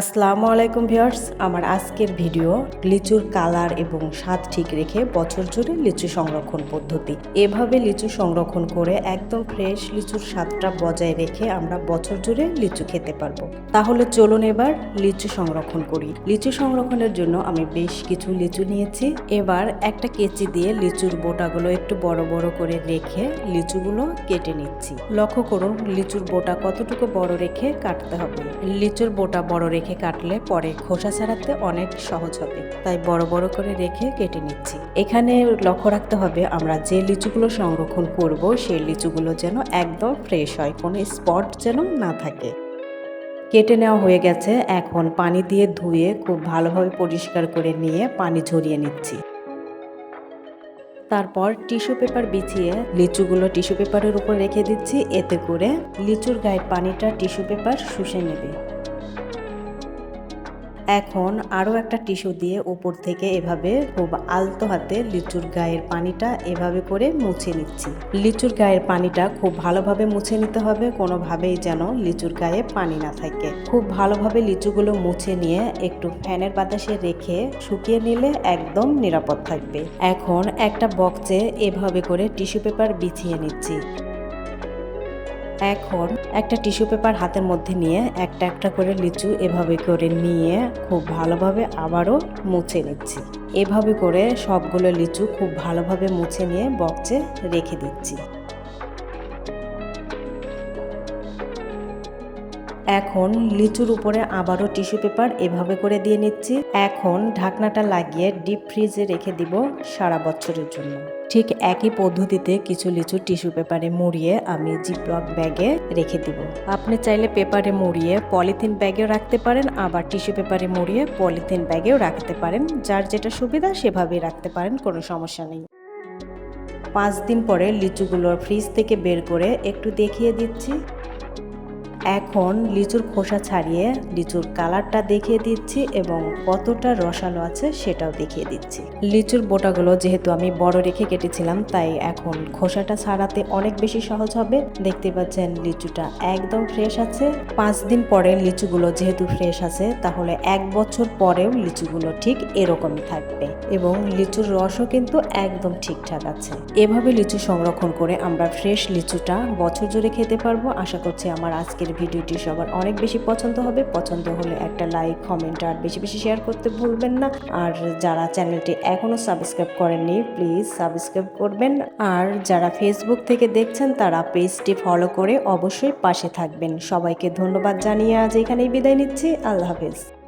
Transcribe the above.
আসসালামু আলাইকুম ভিউয়ার্স, আমার আজকের ভিডিও লিচুর কালার এবং স্বাদ ঠিক রেখে বছর জুড়ে লিচু সংরক্ষণ পদ্ধতি। এভাবে লিচু সংরক্ষণ করে একদম ফ্রেশ লিচুর স্বাদটা বজায় রেখে আমরা বছর জুড়ে লিচু খেতে পারব। তাহলে চলুন এবার লিচু সংরক্ষণ করি। লিচু সংরক্ষণের জন্য আমি বেশ কিছু লিচু নিয়েছি। এবার একটা কেচি দিয়ে লিচুর বোটাগুলো একটু বড় বড় করে রেখে লিচুগুলো কেটে নিচ্ছি। লক্ষ্য করুন, লিচুর বোটা কতটুকু বড় রেখে কাটতে হবে। লিচুর বোটা বড় রেখে কাটলে পরে খোসা ছাড়াতে অনেক সহজ হবে। তাই বড় বড় করে রেখে কেটে নিচ্ছি। এখানে লক্ষ্য রাখতে হবে, আমরা যে লিচুগুলো সংরক্ষণ করব, সেই লিচুগুলো যেন একদম ফ্রেশ হয়, কোনো স্পট যেন না থাকে। কেটে নেওয়া হয়ে গেছে। এখন পানি দিয়ে ধুয়ে খুব ভালোভাবে পরিষ্কার করে নিয়ে পানি ঝরিয়ে নিচ্ছি। তারপর টিস্যু পেপার বিছিয়ে লিচুগুলো টিস্যু পেপারের উপর রেখে দিচ্ছি। এতে করে লিচুর গায়ের পানিটা টিস্যু পেপার শুষে নেবে। এখন আরও একটা টিস্যু দিয়ে উপর থেকে এভাবে খুব আলতো হাতে লিচুর গায়ের পানিটা এভাবে করে মুছে নিচ্ছি। লিচুর গায়ের পানিটা খুব ভালোভাবে মুছে নিতে হবে, কোনোভাবেই যেন লিচুর গায়ে পানি না থাকে। খুব ভালোভাবে লিচুগুলো মুছে নিয়ে একটু ফ্যানের বাতাসে রেখে শুকিয়ে নিলে একদম নিরাপদ থাকবে। এখন একটা বক্সে এভাবে করে টিস্যু পেপার বিছিয়ে নিচ্ছি। এখন একটা টিস্যু পেপার হাতের মধ্যে নিয়ে একটা একটা করে লিচু এভাবে করে নিয়ে খুব ভালোভাবে আবারও মুছে নিচ্ছি। এভাবে করে সবগুলো লিচু খুব ভালোভাবে মুছে নিয়ে বক্সে রেখে দিচ্ছি। এখন লিচুর উপরে আবারও টিস্যু পেপার এভাবে করে দিয়ে নিচ্ছি। এখন ঢাকনাটা লাগিয়ে ডিপ ফ্রিজে রেখে দিব সারা বছরের জন্য। ঠিক একই পদ্ধতিতে কিছু লিচু টিস্যু পেপারে মুড়িয়ে আমি জিপলক ব্যাগে রেখে দিব। আপনি চাইলে পেপারে মুড়িয়ে পলিথিন ব্যাগেও রাখতে পারেন, আবার টিস্যু পেপারে মুড়িয়ে পলিথিন ব্যাগেও রাখতে পারেন। যার যেটা সুবিধা সেভাবেই রাখতে পারেন, কোনো সমস্যা নেই। পাঁচ দিন পরে লিচুগুলোর ফ্রিজ থেকে বের করে একটু দেখিয়ে দিচ্ছি। এখন লিচুর খোসা ছাড়িয়ে লিচুর কালারটা দেখিয়ে দিচ্ছি এবং কতটা রসালো আছে সেটাও দেখিয়ে দিচ্ছি। লিচুর বোটাগুলো যেহেতু আমি বড় রেখে কেটেছিলাম, তাই এখন খোসাটা ছাড়াতে অনেক বেশি সহজ হবে। দেখতে পাচ্ছেন লিচুটা একদম ফ্রেশ আছে। পাঁচ দিন পরে লিচুগুলো যেহেতু ফ্রেশ আছে, তাহলে এক বছর পরেও লিচুগুলো ঠিক এরকমই থাকবে এবং লিচুর রসও কিন্তু একদম ঠিকঠাক আছে। এভাবে লিচু সংরক্ষণ করে আমরা ফ্রেশ লিচুটা বছর জুড়ে খেতে পারব। আশা করছি আমার আজকের ভিডিওটি সবার অনেক বেশি পছন্দ হবে। পছন্দ হলে একটা লাইক কমেন্ট আর বেশি বেশি শেয়ার করতে ভুলবেন না। আর যারা চ্যানেলটি এখনও সাবস্ক্রাইব করেননি প্লিজ সাবস্ক্রাইব করবেন। আর যারা ফেসবুক থেকে দেখছেন, তারা পেজটি ফলো করে অবশ্যই পাশে থাকবেন। সবাইকে ধন্যবাদ জানিয়ে আজ এখানেই বিদায় নিচ্ছি। আল্লাহ হাফেজ।